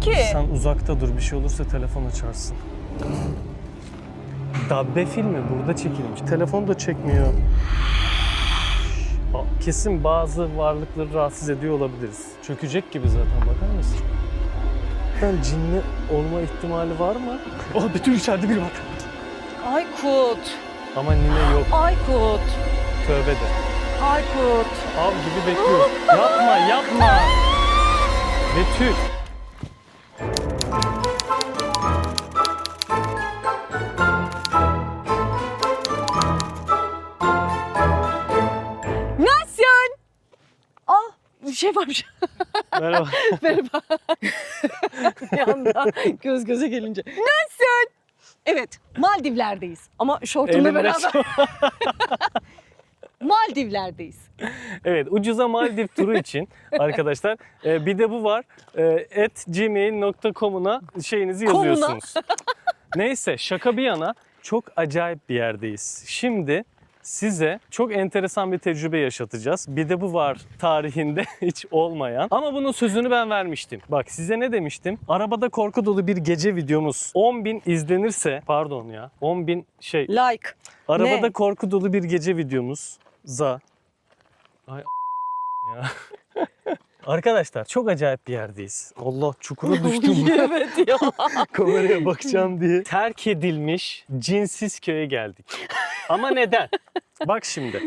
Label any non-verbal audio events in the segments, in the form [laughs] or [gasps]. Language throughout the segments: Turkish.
ki. Sen uzakta dur bir şey olursa telefon açarsın. Dabbe filmi burada çekilmiş. Telefon da çekmiyor. Kesin bazı varlıkları rahatsız ediyor olabiliriz. Çökecek gibi zaten bakar mısın? Ben cinli olma ihtimali var mı? [laughs] Oh Betül içeride biri var. Aykut. Ama Nine yok. Aykut. Tövbe de. Aykut. Av gibi bekliyor. yapma yapma. Betül. Varmış. Merhaba. Merhaba. [laughs] [laughs] bir anda göz göze gelince. Nasılsın? Evet Maldivler'deyiz. Ama şortumla Elimde beraber [laughs] Maldivler'deyiz. Evet ucuza Maldiv turu için arkadaşlar e, bir de bu var. E, at gmail.com'una şeyinizi Komuna. yazıyorsunuz. Neyse şaka bir yana çok acayip bir yerdeyiz. Şimdi size çok enteresan bir tecrübe yaşatacağız. Bir de bu var tarihinde [laughs] hiç olmayan. Ama bunun sözünü ben vermiştim. Bak size ne demiştim? Arabada korku dolu bir gece videomuz 10.000 izlenirse pardon ya 10.000 şey Like. Arabada Ne? korku dolu bir gece videomuz za. Ay ya. [laughs] Arkadaşlar çok acayip bir yerdeyiz. Allah çukura [laughs] düştüm. evet ya. Kameraya bakacağım diye. Terk edilmiş cinsiz köye geldik. Ama neden? [laughs] Bak şimdi.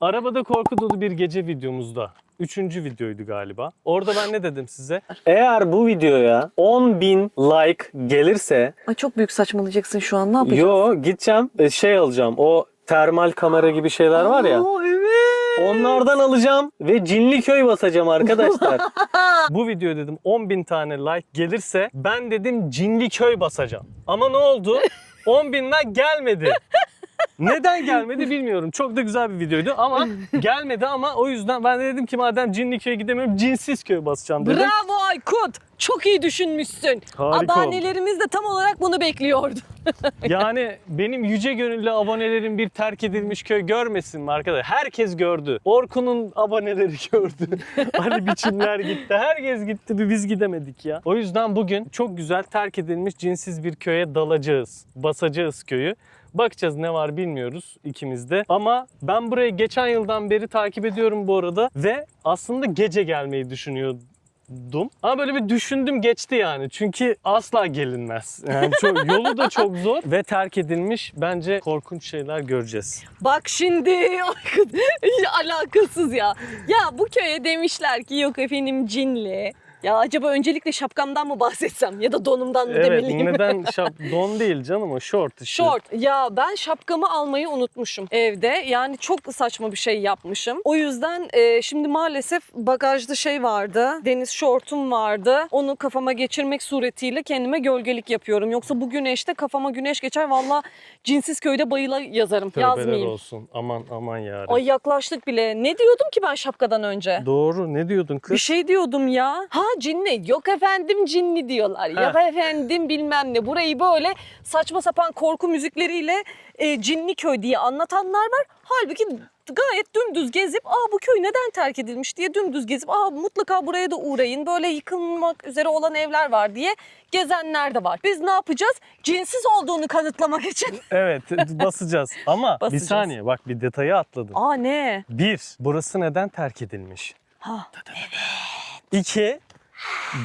Arabada korku dolu bir gece videomuzda. Üçüncü videoydu galiba. Orada ben ne dedim size? Eğer bu videoya 10 bin like gelirse Ay çok büyük saçmalayacaksın şu an ne yapacağız? Yo gideceğim e, şey alacağım. O termal kamera gibi şeyler var ya. Aa, evet. Onlardan alacağım ve cinli köy basacağım arkadaşlar. [laughs] Bu video dedim 10 bin tane like gelirse ben dedim cinli köy basacağım. Ama ne oldu? [laughs] 10 bin like gelmedi. Neden gelmedi bilmiyorum. Çok da güzel bir videoydu ama [laughs] gelmedi ama o yüzden ben de dedim ki madem cinli köye gidemiyorum cinsiz köy basacağım dedim. Bravo Aykut. Çok iyi düşünmüşsün. Harika. Abonelerimiz de tam olarak bunu bekliyordu. [laughs] Yani benim yüce gönüllü abonelerim bir terk edilmiş köy görmesin mi arkadaşlar? Herkes gördü. Orkun'un aboneleri [laughs] gördü. Ali biçimler gitti. Herkes gitti. Bir biz gidemedik ya. O yüzden bugün çok güzel terk edilmiş cinsiz bir köye dalacağız. Basacağız köyü. Bakacağız ne var bilmiyoruz ikimiz de. Ama ben burayı geçen yıldan beri takip ediyorum bu arada. Ve aslında gece gelmeyi düşünüyordum. Ama böyle bir düşündüm geçti yani. Çünkü asla gelinmez. Yani çok, [laughs] yolu da çok zor ve terk edilmiş. Bence korkunç şeyler göreceğiz. Bak şimdi [laughs] alakasız ya. Ya bu köye demişler ki yok efendim cinli. Ya acaba öncelikle şapkamdan mı bahsetsem ya da donumdan mı Evet demeliyim? neden [laughs] şap don değil canım o short işte. Short. Ya ben şapkamı almayı unutmuşum evde. Yani çok saçma bir şey yapmışım. O yüzden e, şimdi maalesef bagajda şey vardı. Deniz şortum vardı. Onu kafama geçirmek suretiyle kendime gölgelik yapıyorum. Yoksa bu güneşte kafama güneş geçer. Valla cinsiz köyde bayıla yazarım. Tövbeler Yazmayayım. olsun. Aman aman yarabbim. Ay yaklaştık bile. Ne diyordum ki ben şapkadan önce? Doğru ne diyordun kız? Bir şey diyordum ya. Ha cinli. Yok efendim cinli diyorlar. Ya efendim bilmem ne. Burayı böyle saçma sapan korku müzikleriyle e, cinli köy diye anlatanlar var. Halbuki gayet dümdüz gezip aa bu köy neden terk edilmiş diye dümdüz gezip aa mutlaka buraya da uğrayın. Böyle yıkılmak üzere olan evler var diye gezenler de var. Biz ne yapacağız? Cinsiz olduğunu kanıtlamak için. [laughs] Evet basacağız. Ama bir Basacağız. saniye bak bir detayı atladın. Aa ne? Bir, burası neden terk edilmiş? Ha. İki,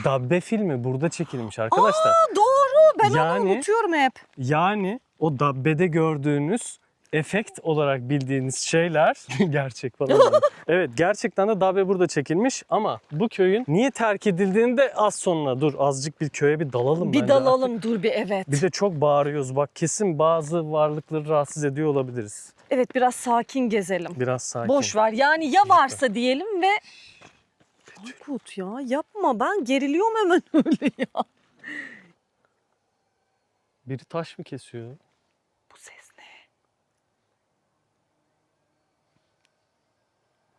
Dabbe filmi burada çekilmiş arkadaşlar. Aa, doğru. Ben Yani- onu unutuyorum hep. Yani o Dabbe'de gördüğünüz efekt olarak bildiğiniz şeyler [laughs] gerçek falan. [laughs] evet gerçekten de Dabbe burada çekilmiş ama bu köyün niye terk edildiğini de az sonra dur azıcık bir köye bir dalalım Bir artık. dalalım dur bir evet. Bir de çok bağırıyoruz bak kesin bazı varlıkları rahatsız ediyor olabiliriz. Evet biraz sakin gezelim. Biraz sakin. Boş ver. Yani ya varsa diyelim ve Aykut ya yapma ben geriliyorum hemen [laughs] öyle ya. Biri taş mı kesiyor? Bu ses ne?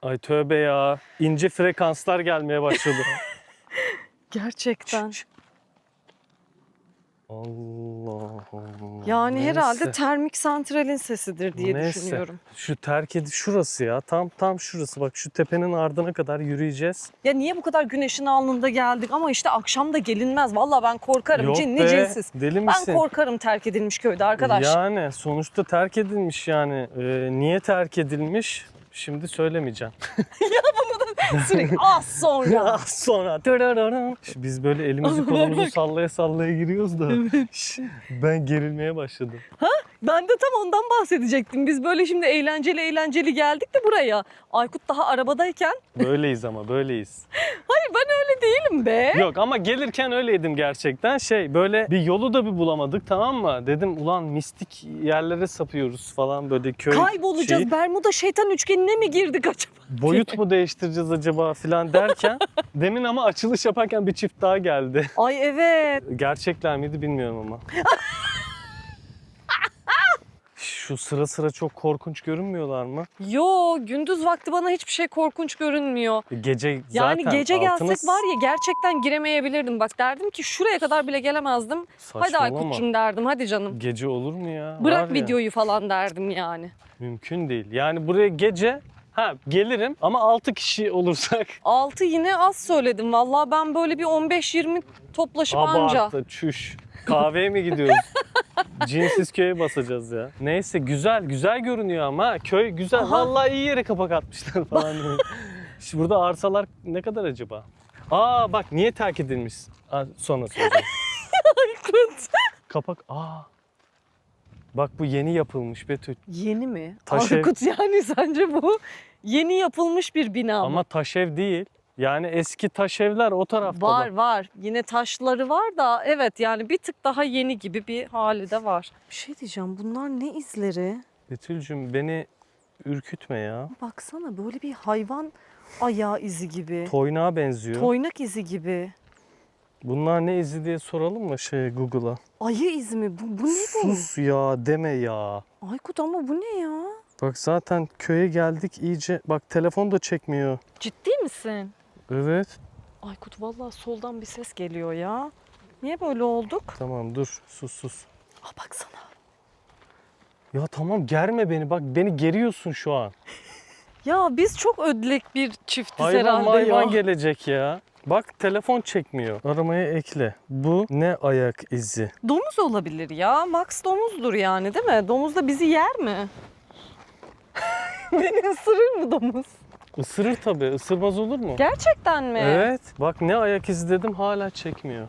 Ay tövbe ya. İnce frekanslar gelmeye başladı. [laughs] Gerçekten. Şş, şş. Allah Allah. Yani Neyse. herhalde termik santralin sesidir diye Neyse. düşünüyorum. Şu terk edi şurası ya. Tam tam şurası. Bak şu tepenin ardına kadar yürüyeceğiz. Ya niye bu kadar güneşin alnında geldik ama işte akşam da gelinmez. Vallahi ben korkarım. Yok Cinli be, cinsiz. Deli Ben misin? korkarım terk edilmiş köyde arkadaş. Yani sonuçta terk edilmiş yani. Ee, niye terk edilmiş? Şimdi söylemeyeceğim. [laughs] [laughs] [laughs] Sürekli az sonra. Az [laughs] sonra. tırırırım. Şimdi Biz böyle elimizi [laughs] kolumuzu sallaya sallaya giriyoruz da. Ben gerilmeye başladım. Ben de tam ondan bahsedecektim. Biz böyle şimdi eğlenceli eğlenceli geldik de buraya. Aykut daha arabadayken. [laughs] Böyleyiz ama böyleyiz. Hayır ben öyle değilim be. Yok ama gelirken öyleydim gerçekten. Şey böyle bir yolu da bir bulamadık tamam mı? Dedim ulan mistik yerlere sapıyoruz falan böyle köy Kaybolacağız. şeyi. Bermuda şeytan üçgenine mi girdik acaba? [laughs] Boyut mu değiştireceğiz acaba falan derken [laughs] demin ama açılış yaparken bir çift daha geldi. Ay evet. Gerçekler miydi bilmiyorum ama. Şu sıra sıra çok korkunç görünmüyorlar mı? Yo gündüz vakti bana hiçbir şey korkunç görünmüyor. Gece Yani zaten gece gelsek altınız- var ya gerçekten giremeyebilirdim. Bak derdim ki şuraya kadar bile gelemezdim. Hadi Saçmalama. Aykut'cum derdim hadi canım. Gece olur mu ya? Var Bırak ya, videoyu falan derdim yani. Mümkün değil. Yani buraya gece ha gelirim ama 6 kişi olursak [laughs] 6 yine az söyledim. Vallahi ben böyle bir 15-20 toplaşıp anca. abartı çüş. Kahveye mi gidiyoruz? Cinsiz köye basacağız ya. Neyse güzel güzel görünüyor ama köy güzel. Aha. Vallahi iyi yere kapak atmışlar [laughs] falan. Şimdi burada arsalar ne kadar acaba? Aa bak niye terk edilmiş? Aa, sonra soracağım. Kapak aa. Bak bu yeni yapılmış Betül. Yeni mi? Taş. Aykut yani sence bu yeni yapılmış bir bina mı? Ama taş ev değil. Yani eski taş evler o tarafta. Var bak. var. Yine taşları var da evet yani bir tık daha yeni gibi bir hali de var. Bir şey diyeceğim bunlar ne izleri? Betül'cüm beni ürkütme ya. Baksana böyle bir hayvan ayağı izi gibi. Toynağa benziyor. Toynak izi gibi. Bunlar ne izi diye soralım mı şey Google'a? Ayı izi mi? Bu, bu ne bu? Sus ya deme ya. Aykut ama bu ne ya? Bak zaten köye geldik iyice. Bak telefon da çekmiyor. Ciddi misin? Evet. Aykut vallahi soldan bir ses geliyor ya. Niye böyle olduk? Tamam dur sus sus. Aa baksana. Ya tamam germe beni bak beni geriyorsun şu an. [laughs] Ya biz çok ödlek bir çiftiz Hayvan herhalde mayvan ya. gelecek ya. Bak telefon çekmiyor. Aramaya ekle. Bu ne ayak izi? Domuz olabilir ya. Max domuzdur yani değil mi? Domuz da bizi yer mi? [laughs] Beni ısırır mı domuz? Isırır tabii. Isırmaz olur mu? Gerçekten mi? Evet. Bak ne ayak izi dedim hala çekmiyor.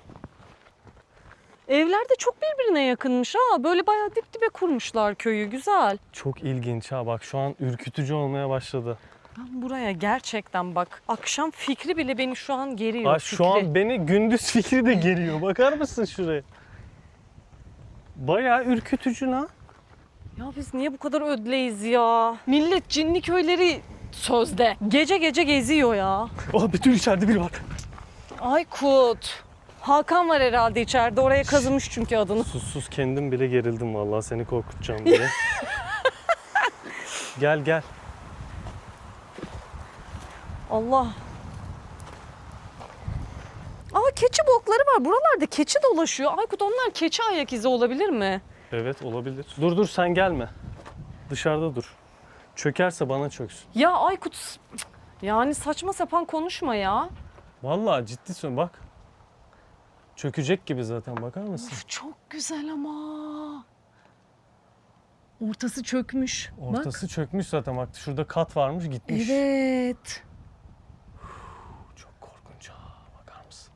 Evler de çok birbirine yakınmış ha. Böyle bayağı dip dibe kurmuşlar köyü. Güzel. Çok ilginç ha bak şu an ürkütücü olmaya başladı. Ben buraya gerçekten bak akşam fikri bile beni şu an geriyor. Aa, fikri. şu an beni gündüz [laughs] fikri de geliyor. Bakar mısın şuraya? Bayağı ürkütücü lan. Ya biz niye bu kadar ödleyiz ya? Millet cinli köyleri sözde. Gece gece geziyor ya. Aa bütün içeride biri var. Aykut. Hakan var herhalde içeride. Oraya kazımış çünkü adını. Sus sus kendim bile gerildim vallahi seni korkutacağım diye. [laughs] gel gel. Allah. Aa keçi bokları var. Buralarda keçi dolaşıyor. Aykut onlar keçi ayak izi olabilir mi? Evet olabilir. Dur dur sen gelme. Dışarıda dur. Çökerse bana çöksün. Ya Aykut yani saçma sapan konuşma ya. Vallahi ciddi söylüyorum bak. Çökecek gibi zaten bakar mısın? Uf, çok güzel ama. Ortası çökmüş. Ortası çökmüş zaten bak şurada kat varmış Bak. gitmiş. Evet. Çok korkunç ha bakar mısın?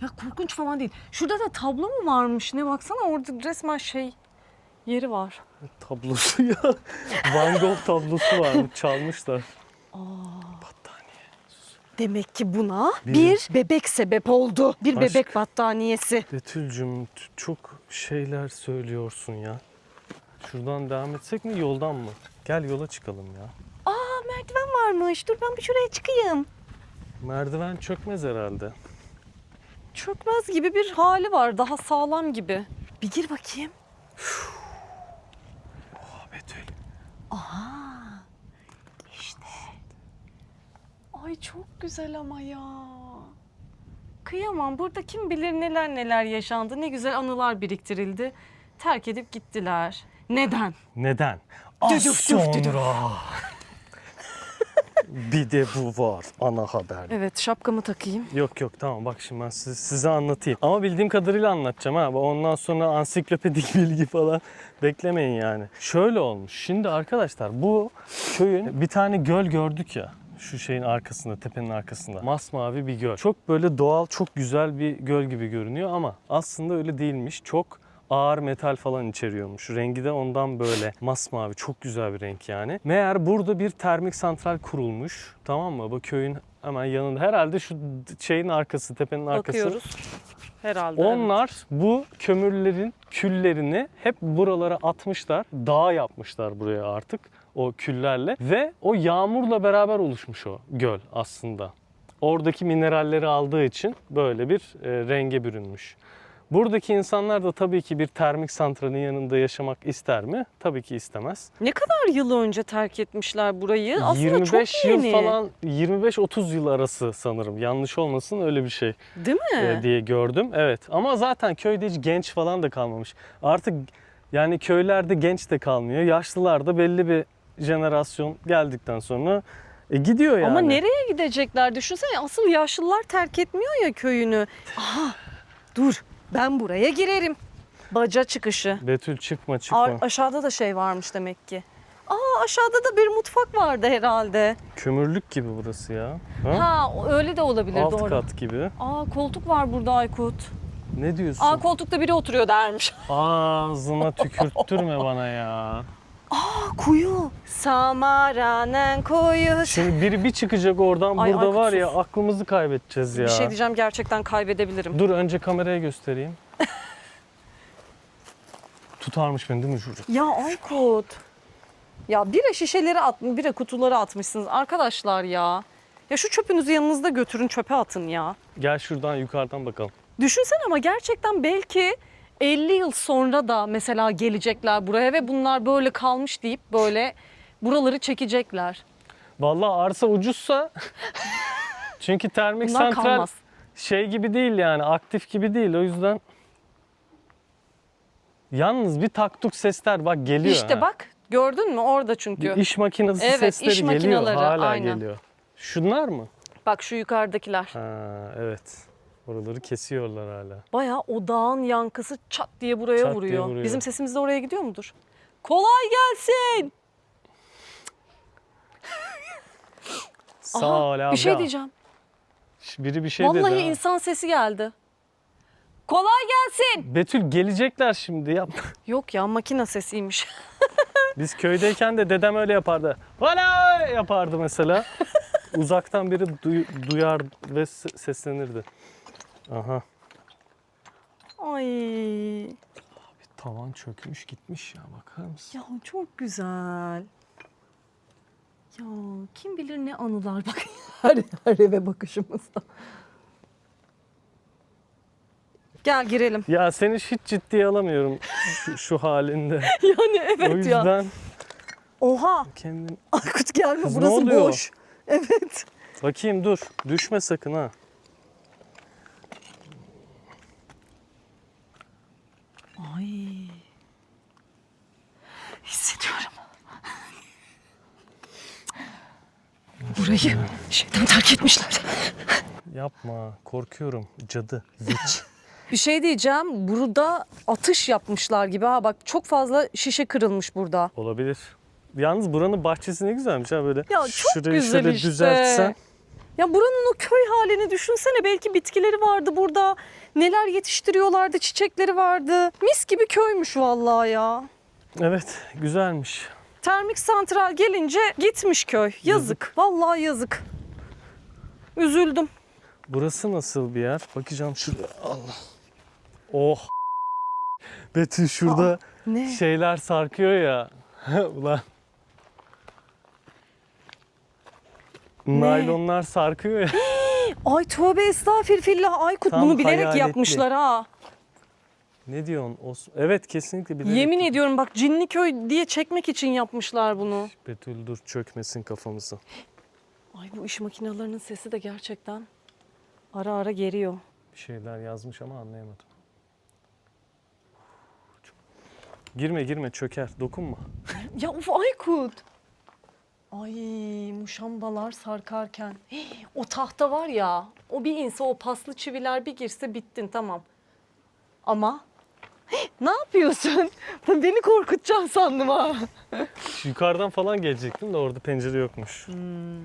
Ya korkunç falan değil. Şurada da tablo mu varmış? Ne baksana orada resmen şey yeri var. [laughs] Tablosu ya. Van Gogh tablosu var çalmışlar. Battaniye. Demek ki buna Bir- bir, bebek sebep oldu. Bir Aşk. bebek battaniyesi. Betül'cüm çok şeyler söylüyorsun ya. Şuradan devam etsek mi yoldan mı? Gel yola çıkalım ya. Aa merdiven varmış. Dur ben bir şuraya çıkayım. Merdiven çökmez herhalde. Çökmez gibi bir hali var. Daha sağlam gibi. Bir gir bakayım. Aa Betül. İşte. Ay çok güzel ama ya. kıyamam. Burada kim bilir neler neler yaşandı. Ne güzel anılar biriktirildi. Terk edip gittiler. Neden? Neden? Az Düdük, düdük, düdük. sonra. Bir de bu var ana haber. Evet şapkamı takayım. Yok yok tamam bak şimdi ben size, size anlatayım. Ama bildiğim kadarıyla anlatacağım ha. Ondan sonra ansiklopedik [laughs] bilgi falan beklemeyin yani. Şöyle olmuş. Şimdi arkadaşlar bu köyün bir tane göl gördük ya. Şu şeyin arkasında, tepenin arkasında. Masmavi bir göl. Çok böyle doğal, çok güzel bir göl gibi görünüyor ama aslında öyle değilmiş. Çok ağır metal falan içeriyormuş. Rengi de ondan böyle masmavi çok güzel bir renk yani. Meğer burada bir termik santral kurulmuş. Tamam mı? Bu köyün hemen yanında. Herhalde şu şeyin arkası, tepenin arkası. Bakıyoruz. Herhalde. evet. Onlar bu kömürlerin küllerini hep buralara atmışlar. Dağ yapmışlar buraya artık o küllerle ve o yağmurla beraber oluşmuş o göl aslında. Oradaki mineralleri aldığı için böyle bir e, renge bürünmüş. Buradaki insanlar da tabii ki bir termik santralin yanında yaşamak ister mi? Tabii ki istemez. Ne kadar yıl önce terk etmişler burayı? Aslında 25 çok yıl yeni. falan 25-30 yıl arası sanırım. Yanlış olmasın öyle bir şey. Değil mi? e, diye gördüm. Evet ama zaten köyde hiç genç falan da kalmamış. Artık yani köylerde genç de kalmıyor. Yaşlılar da belli bir jenerasyon geldikten sonra e, gidiyor yani. Ama nereye gidecekler? Düşünsene asıl yaşlılar terk etmiyor ya köyünü. Aha dur ben buraya girerim. Baca çıkışı. Betül çıkma çıkma. A- aşağıda da şey varmış demek ki. Aa aşağıda da bir mutfak vardı herhalde. Kömürlük gibi burası ya. Ha? Ha öyle de olabilir Alt doğru. kat gibi. Aa koltuk var burada Aykut. Ne diyorsun? Aa koltukta biri oturuyor dermiş. Ağzına tükürttürme bana ya. Aa kuyu. Samara'nın kuyu. Şimdi biri bir çıkacak oradan Ay, burada var ya aklımızı kaybedeceğiz ya. Bir şey diyeceğim gerçekten kaybedebilirim. Dur önce kameraya göstereyim. [laughs] Tutarmış beni değil mi çocuk? Ya Aykut. Ya bira şişeleri at, bira kutuları atmışsınız arkadaşlar ya. Ya şu çöpünüzü yanınızda götürün çöpe atın ya. Gel şuradan yukarıdan bakalım. Düşünsen ama gerçekten belki 50 yıl sonra da mesela gelecekler buraya ve bunlar böyle kalmış deyip böyle buraları çekecekler. Vallahi arsa ucuzsa [laughs] çünkü termik Bunlar santral kalmaz. şey gibi değil yani aktif gibi değil o yüzden yalnız bir taktuk sesler bak geliyor. İşte ha. bak gördün mü orada çünkü. Bir iş makinesi Evet, sesleri iş geliyor makineleri, hala aynen. geliyor. Şunlar mı? Bak şu yukarıdakiler. Ha evet. Oraları kesiyorlar hala. Bayağı o dağın yankısı çat diye buraya Çat diye vuruyor. vuruyor. Bizim sesimiz de oraya gidiyor mudur? Kolay gelsin. Sağ Aha, ol abi. Bir şey diyeceğim. Biri bir şey Vallahi dedi. ha. insan sesi geldi. Kolay gelsin. Betül gelecekler şimdi yap. [laughs] Yok ya makine sesiymiş. [laughs] Biz köydeyken de dedem öyle yapardı. Hala yapardı mesela. [laughs] Uzaktan biri duy- duyar ve se- seslenirdi. Aha. Ay Tavan çökmüş gitmiş ya bakar mısın? ya çok güzel. Ya kim bilir ne anılar bak [laughs] her, her eve bakışımızda. Gel girelim. Ya seni hiç ciddiye alamıyorum şu, şu halinde. [laughs] Yani o evet ya. yüzden Oha kendim... Aykut gelme Kız burası boş. Evet. Bakayım dur. Düşme sakın ha. Burayı şeytan terk etmişler. Yapma. Korkuyorum. Cadı. Witch. [laughs] Bir şey diyeceğim. Burada atış yapmışlar gibi ha. Bak çok fazla şişe kırılmış burada. Olabilir. Yalnız buranın bahçesi ne güzelmiş ha böyle. Ya çok Şurayı güzel şöyle işte. düzeltsen. Ya buranın o köy halini düşünsene. Belki bitkileri vardı burada. Neler yetiştiriyorlardı, çiçekleri vardı. Mis gibi köymüş vallahi ya. Evet güzelmiş. Termik santral gelince gitmiş köy. Yazık. Vallahi yazık. Üzüldüm. Burası nasıl bir yer? Bakacağım şuraya. Allah. Oh. Betül şurada Ne? şeyler sarkıyor ya. [laughs] Ulan. Naylonlar sarkıyor ya. [gasps] Ay tövbe estağfirullah Aykut Tam bunu bilerek hayaletli. yapmışlar ha. Ne diyorsun? Os- Evet kesinlikle bilerek. Yemin ediyorum bak Cinliköy diye çekmek için yapmışlar bunu. Betül dur çökmesin kafamızı. Ay bu iş makinelerinin sesi de gerçekten ara ara geliyor. Bir şeyler yazmış ama anlayamadım. Girme girme çöker. Dokunma. [laughs] Ya uf Aykut. Ay muşambalar sarkarken. Hii, [gasps] o tahta var ya o bir inse o paslı çiviler bir girse bittin tamam. Ama [gasps] ne yapıyorsun? [laughs] Beni korkutacaksın sandım ha. [laughs] Yukarıdan falan gelecektim de orada pencere yokmuş. Hmm.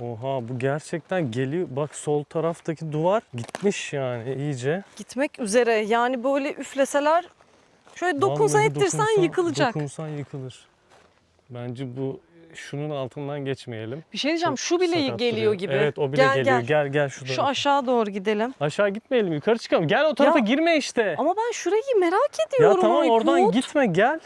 Oha bu gerçekten geliyor. Bak sol taraftaki duvar gitmiş yani iyice. Gitmek üzere yani böyle üfleseler şöyle Vallahi ettirsen dokunsan- yıkılacak. Dokunsan yıkılır. Bence bu şunun altından geçmeyelim. Bir şey diyeceğim Çok şu bile sakat geliyor duruyor. gibi. Evet o bile gel, geliyor. Gel. Gel gel şuradan. Şu aşağı doğru gidelim. Aşağı gitmeyelim yukarı çıkalım. Gel o tarafa Ya- girme işte. Ama ben şurayı merak Ya ediyorum tamam Aykut. oradan gitme gel.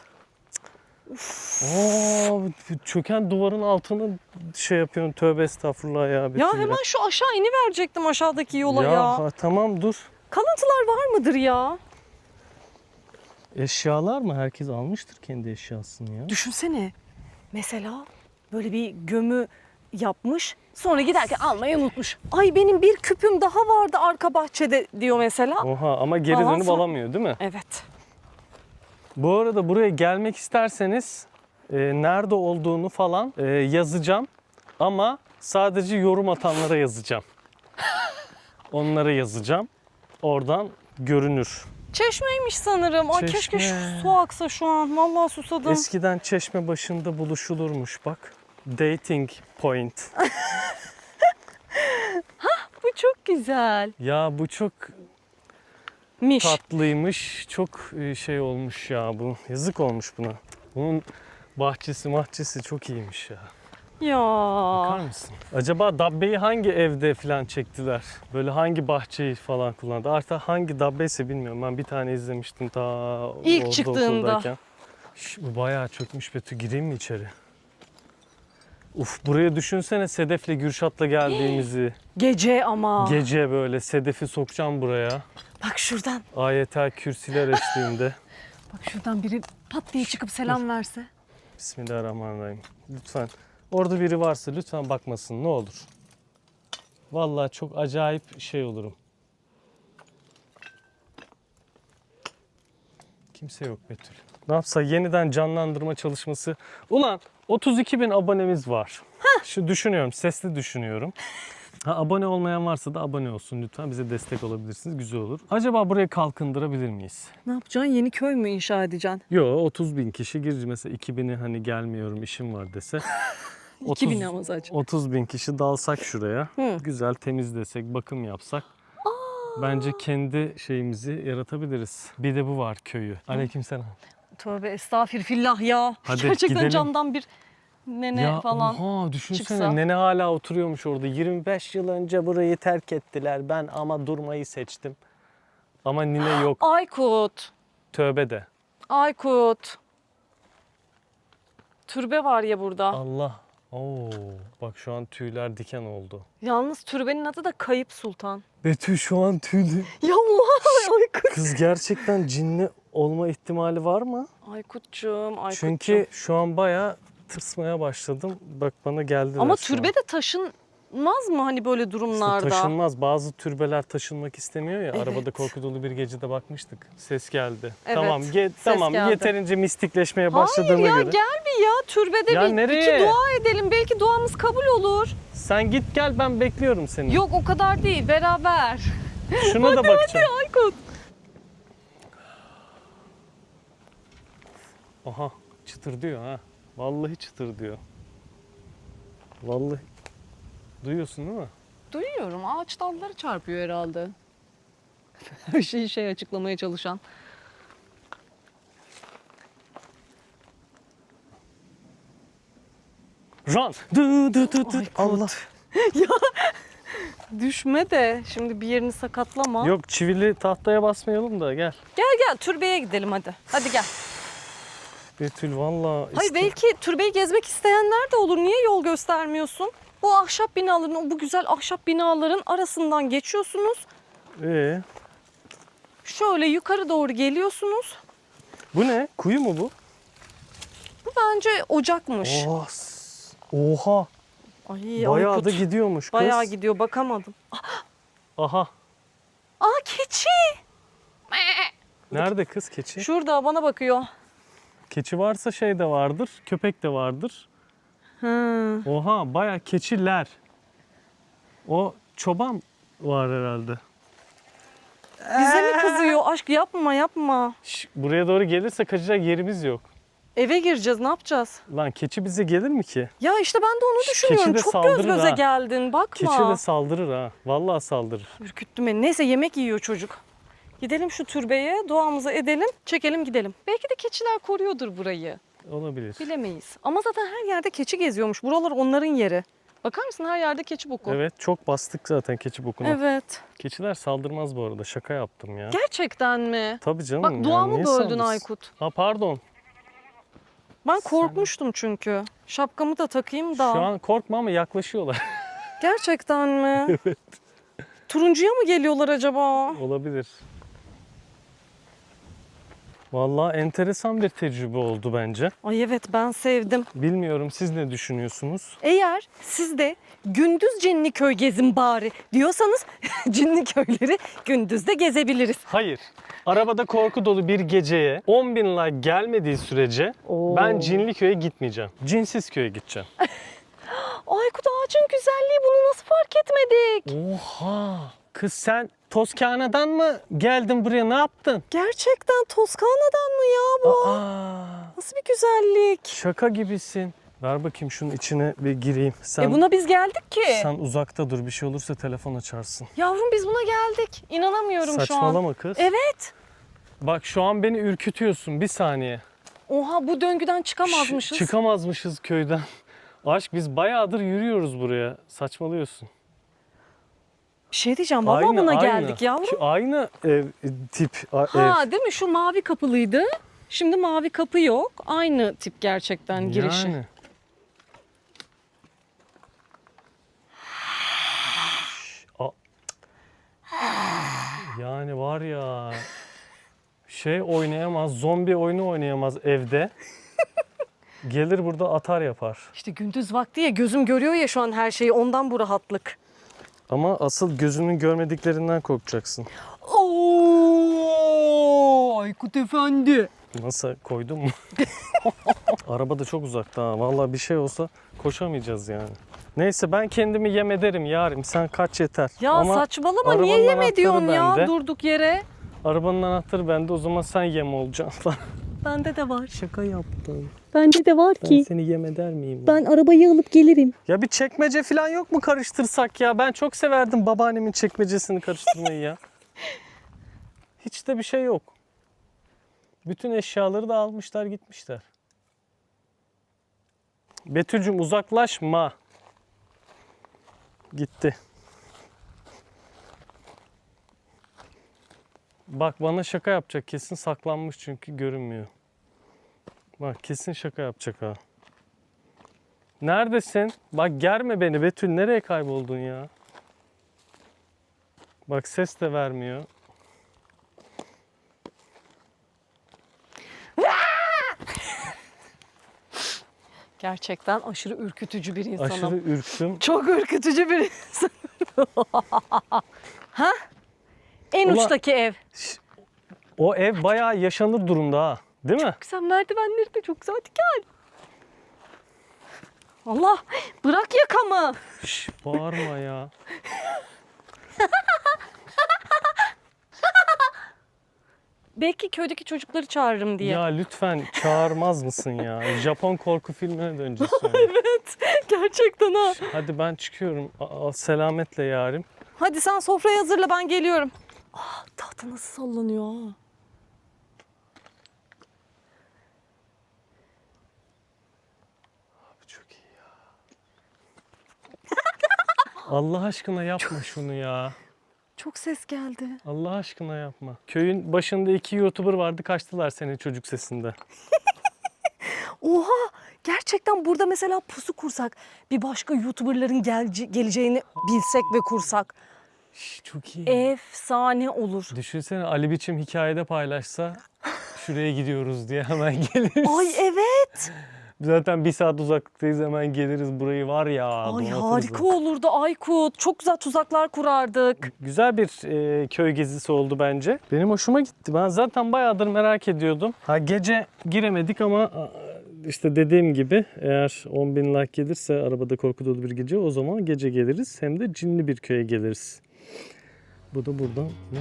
Oo, çöken duvarın altını şey yapıyorsun tövbe estağfurullah ya. Ya Betül hemen şu aşağı ini verecektim aşağıdaki yola ya. ha, tamam dur. Kalıntılar var mıdır ya? Eşyalar mı? Herkes almıştır kendi eşyasını ya. Düşünsene. Mesela böyle bir gömü yapmış. Sonra giderken almayı unutmuş. Ay benim bir küpüm daha vardı arka bahçede diyor mesela. Oha ama geri Alan dönüp son- alamıyor değil mi? Evet. Bu arada buraya gelmek isterseniz e, nerede olduğunu falan e, yazacağım. Ama sadece yorum atanlara yazacağım. Onlara yazacağım. Oradan görünür. Çeşmeymiş sanırım. Ay keşke şu su aksa şu an. Vallahi susadım. Eskiden çeşme başında buluşulurmuş bak. Dating point. [laughs] Bu çok güzel. Ya bu çok Miş. tatlıymış. Çok e, şey olmuş ya bu. Yazık olmuş buna. Bunun bahçesi mahçesi çok iyiymiş ya. Bakar Ya. mısın? Acaba Dabbe'yi hangi evde falan çektiler? Böyle hangi bahçeyi falan kullandı? Artık hangi Dabbe'yse bilmiyorum. Ben bir tane izlemiştim ta İlk orada çıktığında. okuldayken. Şş, bu bayağı çökmüş Betül. Gireyim mi içeri? Uf buraya düşünsene Sedef'le Gürşat'la geldiğimizi. [gasps] Gece ama. Gece böyle Sedef'i sokacağım buraya. Bak şuradan. Ayetel kürsüler eşliğinde. [laughs] Bak şuradan biri pat diye çıkıp selam verse. Bismillahirrahmanirrahim. Lütfen. Orada biri varsa lütfen bakmasın ne olur. Vallahi çok acayip şey olurum. Kimse yok Betül. Ne yapsa yeniden canlandırma çalışması. Ulan 32 bin abonemiz var. Şu düşünüyorum, sesli düşünüyorum. Ha, abone olmayan varsa da abone olsun lütfen. Bize destek olabilirsiniz. Güzel olur. Acaba burayı kalkındırabilir miyiz? Ne yapacaksın? Yeni köy mü inşa edeceksin? Yo 30 bin kişi girince mesela 2000'i hani gelmiyorum işim var dese. [laughs] 2000 ama sadece. 30 bin kişi dalsak şuraya. Hı. Güzel temizlesek, bakım yapsak. Bence kendi şeyimizi yaratabiliriz. Bir de bu var köyü. Aleykümselam. Tövbe estağfirullah ya. Hadi [laughs] Gerçekten gidelim. camdan bir nene ya falan. oha düşünsene çıksa. nene hala oturuyormuş orada. 25 yıl önce burayı terk ettiler. Ben ama durmayı seçtim. Ama nine [gasps] yok. Aykut. Tövbe de. Aykut. Türbe var ya burada. Allah. Oo, bak şu an tüyler diken oldu. Yalnız türbenin adı da Kayıp Sultan. Betül şu an tüylü. [laughs] Ya oha Aykut. Kız gerçekten cinli olma ihtimali var mı? Aykut'cum, Aykut'cum. Çünkü şu an bayağı tırsmaya başladım. Bak bana geldiler Ama türbe de taşınmaz mı hani böyle İşte durumlarda? taşınmaz. Bazı türbeler taşınmak istemiyor ya. Evet. Arabada korku dolu bir gecede bakmıştık. Ses geldi. Evet, Tamam, ge- ses tamam. geldi. Yeterince mistikleşmeye Hayır başladığına ya göre. gel bir ya türbede Ya bir nereye? iki dua edelim. Belki duamız kabul olur. Sen git gel ben bekliyorum seni. Yok o kadar değil beraber. Şuna da bakacağım. Aykut. Aha çıtır diyor ha. Vallahi çıtır diyor. Vallahi. Duyuyorsun değil mi? Duyuyorum ağaç dalları çarpıyor herhalde. [laughs] Her şeyi şey açıklamaya çalışan. Run. Dı dı dı dı. Ay, Allah. [laughs] Düşme de şimdi bir yerini sakatlama. Yok çivili tahtaya basmayalım da gel. Gel gel türbeye gidelim hadi. Hadi gel. Betül valla. Hayır belki türbeyi gezmek isteyenler de olur. Niye yol göstermiyorsun? Bu ahşap binaların, bu güzel ahşap binaların arasından geçiyorsunuz. Ee, Şöyle yukarı doğru geliyorsunuz. bu ne? Kuyu mu bu? Bu bence ocakmış. Oha. s- Oha. Ay Bayağı Aykut, da gidiyormuş kız. Bayağı gidiyor bakamadım. Aha. Aa keçi. Nerede kız keçi? Şurada bana bakıyor. Keçi varsa şey de vardır, köpek de vardır. Hı. Oha baya keçiler. O çoban var herhalde. Bize mi kızıyor? Aşk yapma yapma. Şş, buraya doğru gelirse kaçacak yerimiz yok. Eve gireceğiz ne yapacağız? Lan keçi bize gelir mi ki? Ya işte ben de onu Şş, düşünüyorum. keçi de Çok göz saldırır göze ha. geldin bakma. Keçi de saldırır ha. Vallahi saldırır. Ürküttü beni. Neyse yemek yiyor çocuk. Gidelim şu türbeye, duamızı edelim, çekelim gidelim. Belki de keçiler koruyordur burayı. Olabilir. Bilemeyiz. Ama zaten her yerde keçi geziyormuş. Buralar onların yeri. Bakar mısın her yerde keçi boku. Evet çok bastık zaten keçi bokuna. Evet. Keçiler saldırmaz bu arada. Şaka yaptım ya. Gerçekten mi? Tabii canım. Bak duamı niye böldün saldırsın? Aykut. Ha pardon. Ben korkmuştum çünkü. Şapkamı da takayım da. Şu an korkma ama yaklaşıyorlar. [laughs] Gerçekten mi? evet. Turuncuya mı geliyorlar acaba? Olabilir. Vallahi enteresan bir tecrübe oldu bence. Ay evet ben sevdim. Bilmiyorum siz ne düşünüyorsunuz? Eğer siz de gündüz Cinliköy gezin bari diyorsanız [laughs] Cinliköy'leri gündüz de gezebiliriz. Hayır. Arabada korku dolu bir geceye 10 bin like gelmediği sürece Oo. ben Cinliköy'e gitmeyeceğim. Cinsiz köye gideceğim. [laughs] Aykut ağacın güzelliği bunu nasıl fark etmedik? Oha! Kız sen Toskana'dan mı geldin buraya ne yaptın? Gerçekten Toskana'dan mı ya bu? Aa, Nasıl bir güzellik? şaka gibisin. Ver bakayım şunun içine bir gireyim. Sen, E buna biz geldik ki. sen uzakta dur bir şey olursa telefon açarsın. Yavrum biz buna geldik. İnanamıyorum şu an. Saçmalama kız. Evet. Bak şu an beni ürkütüyorsun bir saniye. Oha bu döngüden Ş- çıkamazmışız. çıkamazmışız köyden. Aşk biz bayağıdır yürüyoruz buraya. Saçmalıyorsun. Bir şey diyeceğim. Buna geldik yavrum. Şu aynı ev tip a- ev. Ha değil mi? Şu mavi kapılıydı. Şimdi mavi kapı yok. Aynı tip gerçekten girişi. Yani. A- Yani var ya şey oynayamaz, zombi oyunu oynayamaz evde. Gelir burada atar yapar. İşte gündüz vakti ya gözüm görüyor ya şu an her şeyi ondan bu rahatlık. Ama asıl gözünün görmediklerinden korkacaksın. Oo, Aykut Efendi. Nasıl koydun mu? [laughs] Araba da çok uzakta ha. Vallahi bir şey olsa koşamayacağız yani. Neyse ben kendimi yem ederim yarim. Sen kaç yeter. Ya Ama saçmalama arabanın niye yeme anahtarı diyorsun ya bende. durduk yere. arabanın anahtarı bende o zaman sen yem olacaksın. Bende de var. Şaka yaptım. Bende de var Ben seni yem eder miyim? Ben arabayı alıp gelirim. Ya bir çekmece falan yok mu karıştırsak ya? Ben çok severdim babaannemin çekmecesini karıştırmayı ya. [laughs] Hiç de bir şey yok. Bütün eşyaları da almışlar gitmişler. Betül'cüm uzaklaşma. Gitti. Bak bana şaka yapacak kesin saklanmış çünkü görünmüyor. Bak kesin şaka yapacak ha. Neredesin? Bak germe beni Betül. Nereye kayboldun ya? Bak ses de vermiyor. Gerçekten aşırı ürkütücü bir insanım. Aşırı ürktüm. Çok ürkütücü bir insan. [laughs] ha? En Ulan- uçtaki ev. O ev bayağı yaşanır durumda ha. Değil mi? Güzel merdivenleri de çok güzel. Hadi gel. Allah bırak yakamı. Şş, bağırma ya. Belki köydeki çocukları çağırırım diye. Ya lütfen çağırmaz mısın ya? Japon korku filmine döneceğiz sonra. [laughs] Evet gerçekten ha. Hadi ben çıkıyorum. Aa, selametle yarim. Hadi sen sofrayı hazırla ben geliyorum. Ah tahta nasıl sallanıyor ha. Çok iyi ya. Allah aşkına yapma şunu ya. Çok ses geldi. Allah aşkına yapma. Köyün başında iki YouTuber vardı kaçtılar senin çocuk sesinde. [laughs] Oha gerçekten burada mesela pusu kursak bir başka YouTuber'ların gelce- geleceğini bilsek ve kursak Şş, çok iyi. efsane olur. Düşünsene Ali Biçim hikayede paylaşsa şuraya gidiyoruz diye hemen geliriz. Ay evet. [laughs] Zaten bir saat uzaklıktayız hemen geliriz burayı var ya. Ay harika olurdu Aykut. Çok güzel tuzaklar kurardık. Güzel bir e, köy gezisi oldu bence. Benim hoşuma gitti. Ben zaten bayağıdır merak ediyordum. Ha gece giremedik ama a, işte dediğim gibi eğer 10 bin like gelirse arabada korku dolu bir gece o zaman gece geliriz. Hem de cinli bir köye geliriz. Bu da buradan ne?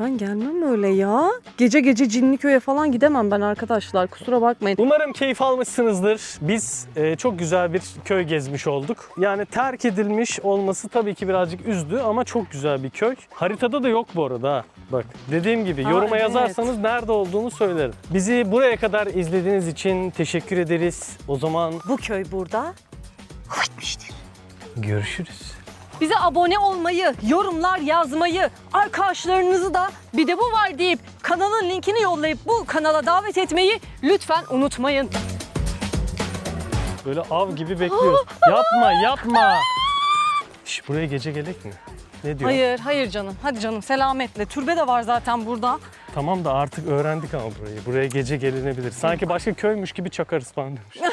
Ben gelmem öyle ya. Gece gece Cinliköy'e falan gidemem ben arkadaşlar. Kusura bakmayın. Umarım keyif almışsınızdır. Biz e, çok güzel bir köy gezmiş olduk. Yani terk edilmiş olması tabii ki birazcık üzdü ama çok güzel bir köy. Haritada da yok bu arada. ha. Bak dediğim gibi Aa, yoruma evet. yazarsanız nerede olduğunu söylerim. Bizi buraya kadar izlediğiniz için teşekkür ederiz. O zaman Bu köy burada. görüşürüz. Bize abone olmayı, yorumlar yazmayı, arkadaşlarınızı da bir de bu var deyip kanalın linkini yollayıp bu kanala davet etmeyi lütfen unutmayın. Böyle av gibi bekliyoruz. yapma yapma. Şş, buraya gece gelek mi? Ne diyor? Hayır, hayır canım. Hadi canım selametle. Türbe de var zaten burada. Tamam da artık öğrendik ama burayı. Buraya gece gelinebilir. Sanki başka köymüş gibi çakarız falan demiş. [laughs]